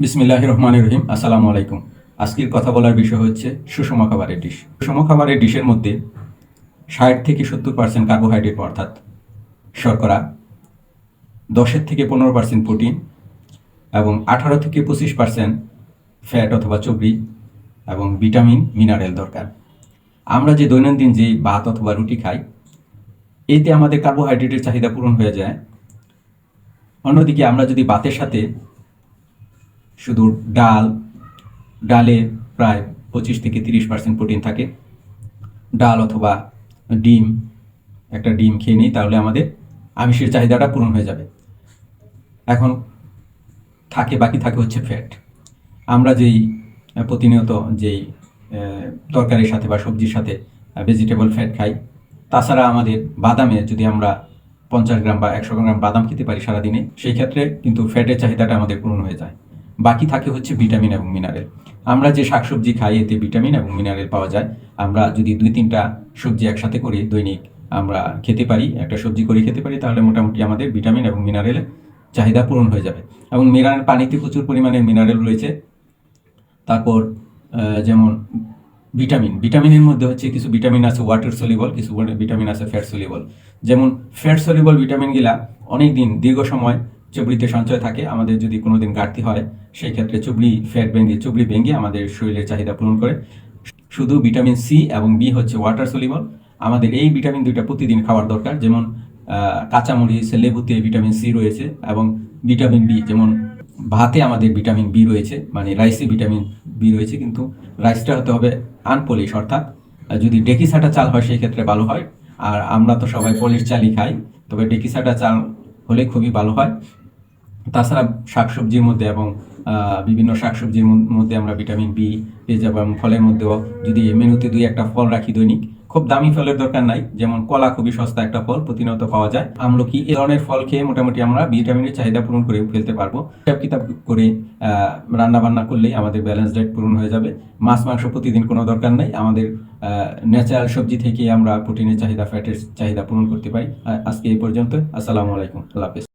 বিসমিল্লাহ রহমান রহিম আসসালামু আলাইকুম। আজকের কথা বলার বিষয় হচ্ছে সুষম খাবারের ডিশ। সুষম খাবারের ডিশের মধ্যে ষাট থেকে সত্তর পার্সেন্ট কার্বোহাইড্রেট অর্থাৎ শর্করা, দশের থেকে পনেরো পার্সেন্ট প্রোটিন এবং আঠারো থেকে পঁচিশ পার্সেন্ট ফ্যাট অথবা চর্বি এবং ভিটামিন, মিনারেল দরকার। আমরা যে দৈনন্দিন যে ভাত অথবা রুটি খাই, এতে আমাদের কার্বোহাইড্রেটের চাহিদা পূরণ হয়ে যায়। অন্যদিকে আমরা যদি ভাতের সাথে শুধু ডাল, ডালে প্রায় পঁচিশ থেকে তিরিশ পার্সেন্ট প্রোটিন থাকে। ডাল অথবা ডিম, একটা ডিম খেয়ে নিই, তাহলে আমাদের আমিষের চাহিদাটা পূরণ হয়ে যাবে। এখন থাকে, বাকি থাকে হচ্ছে ফ্যাট আমরা যেই প্রতিনিয়ত যেই তরকারির সাথে বা সবজির সাথে ভেজিটেবল ফ্যাট খাই, তাছাড়া আমাদের বাদামে যদি আমরা পঞ্চাশ গ্রাম বা একশো গ্রাম বাদাম খেতে পারি সারাদিনে, সেই ক্ষেত্রে কিন্তু ফ্যাটের চাহিদাটা আমাদের পূরণ হয়ে যায়। বাকি থাকে হচ্ছে ভিটামিন এবং মিনারেল। আমরা যে শাকসবজি খাই, এতে ভিটামিন এবং মিনারেল পাওয়া যায়। আমরা যদি দুই তিনটা সবজি একসাথে করে দৈনিক আমরা খেতে পারি, একটা সবজি করে খেতে পারি, তাহলে মোটামুটি আমাদের ভিটামিন এবং মিনারেলের চাহিদা পূরণ হয়ে যাবে। এবং মিনারেল পানিতে প্রচুর পরিমাণে মিনারেল রয়েছে। তারপর যেমন ভিটামিন। ভিটামিনের মধ্যে হচ্ছে কিছু ভিটামিন আছে ওয়াটার সলিবল কিছু ভিটামিন আছে ফ্যাট সলিবল যেমন ফ্যাট সলিবল ভিটামিনগুলা অনেক দিন দীর্ঘ সময় চবড়িতে সঞ্চয় থাকে, আমাদের যদি কোনোদিন ঘাটতি হয়, সেই ক্ষেত্রে চবড়ি ফ্যাট ভেঙে, চবড়ি ভেঙে আমাদের শরীরের চাহিদা পূরণ করে। শুধু ভিটামিন সি এবং বি হচ্ছে ওয়াটার সলিবল আমাদের এই ভিটামিন দুইটা প্রতিদিন খাওয়ার দরকার, যেমন কাঁচামরিচ, লেবুতে ভিটামিন সি রয়েছে এবং ভিটামিন বি যেমন ভাতে আমাদের ভিটামিন বি রয়েছে মানে রাইসে ভিটামিন বি রয়েছে, কিন্তু রাইসটা হতে হবে আনপলিশ অর্থাৎ যদি ডেকিসাটা চাল হয়, সেই ক্ষেত্রে ভালো হয়। আর আমরা তো সবাই পলিশ চালই খাই, তবে ডেকিসাটা চাল হলে খুবই ভালো হয়। তাছাড়া শাকসবজির মধ্যে এবং বিভিন্ন শাকসবজির মধ্যে আমরা ভিটামিন বি পেয়ে যাব এবং ফলের মধ্যেও যদি মেনুতে দুই একটা ফল রাখি দৈনিক, খুব দামি ফলের দরকার নাই, যেমন কলা খুবই সস্তা একটা ফল, প্রতিনিয়ত পাওয়া যায়। আমলকি এই ধরনের ফল খেয়ে মোটামুটি আমরা ভিটামিনের চাহিদা পূরণ করে ফেলতে পারব। হিসাব কিতাব করে রান্না বান্না করলেই আমাদের ব্যালেন্স ডায়েট পূরণ হয়ে যাবে। মাছ, মাংস প্রতিদিন কোনো দরকার নাই। আমাদের ন্যাচারাল সবজি থেকে আমরা প্রোটিনের চাহিদা ফ্যাটের চাহিদা পূরণ করতে পারি। আজকে এই পর্যন্ত আসসালামু আলাইকুম। আল্লাহ হাফেজ।